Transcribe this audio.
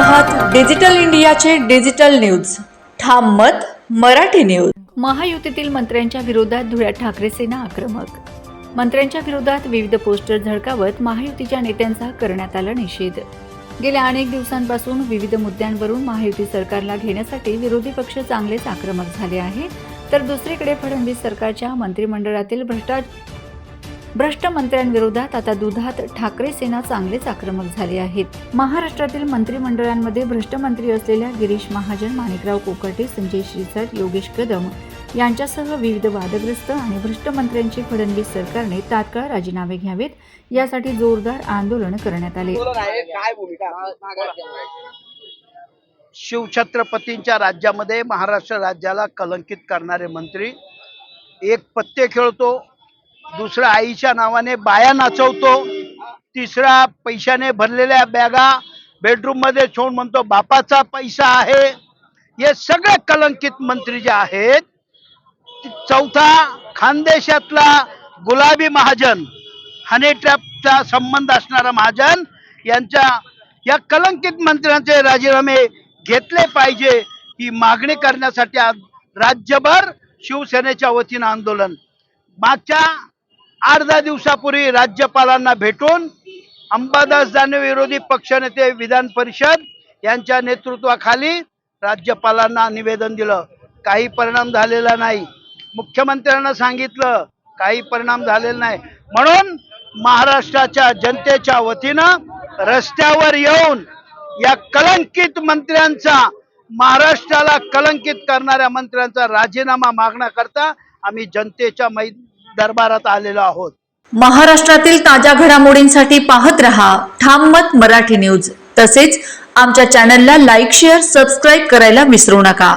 आहात डिजिटल इंडियाचे digital news. ठाम मत मराठी न्यूज. महायुतीतील मंत्र्यांच्या विरोधात धुळ्यात ठाकरे सेना आक्रमक. मंत्र्यांच्या विरोधात विविध पोस्टर झळकावत महायुतीच्या नेत्यांचा करण्यात आला निषेध. गेल्या अनेक दिवसांपासून विविध मुद्द्यांवरून महायुती सरकारला घेण्यासाठी विरोधी पक्ष चांगलेच आक्रमक झाले आहे तर दुसरीकडे फडणवीस सरकारच्या मंत्रिमंडळातील भ्रष्टाचार भ्रष्ट मंत्र्यांविरोधात आता दुधात ठाकरे सेना चांगलेच आक्रमक झाले आहेत. महाराष्ट्रातील मंत्रिमंडळांमध्ये भ्रष्ट मंत्री असलेल्या गिरीश महाजन माणिकराव कोकाटे संजय शिरसाट योगेश कदम यांच्यासह विविध वादग्रस्त आणि भ्रष्ट मंत्र्यांची फडणवीस सरकारने तात्काळ राजीनामे घ्यावेत यासाठी जोरदार आंदोलन करण्यात आले. शिवछत्रपतींच्या राज्यामध्ये महाराष्ट्र राज्याला कलंकित करणारे मंत्री एक पत्ते खेळतो दुसरा आईच्या नावाने बाया नाचवतो. तिसरा पैशाने भरलेल्या बॅगा बेडरूममध्ये ठेवून म्हणतो बापाचा पैसा आहे. हे सगळे कलंकित मंत्री जे आहेत चौथा खानदेशातला गुलाबी महाजन हनी ट्रॅपचा संबंध असणारा महाजन यांच्या या कलंकित मंत्र्यांचे राजीनामे घेतले पाहिजे ही मागणी करण्यासाठी आज राज्यभर शिवसेनेच्या वतीनं आंदोलन. मागच्या आठ दहा दिवसापूर्वी राज्यपालांना भेटून अंबादास दानवे विरोधी पक्षनेते विधान परिषद यांच्या नेतृत्वाखाली राज्यपालांना निवेदन दिलं. काही परिणाम झालेला नाही. मुख्यमंत्र्यांना सांगितलं काही परिणाम झालेला नाही. म्हणून महाराष्ट्राच्या जनतेच्या वतीनं रस्त्यावर येऊन या कलंकित मंत्र्यांचा महाराष्ट्राला कलंकित करणाऱ्या मंत्र्यांचा राजीनामा मागण्याकरता आम्ही जनतेच्या मै दरबारात आलेलो आहोत. महाराष्ट्रातील ताज्या घडामोडींसाठी पाहत रहा ठाम मत मराठी न्यूज. तसेच आमच्या चॅनलला लाईक शेअर सबस्क्राईब करायला विसरू नका.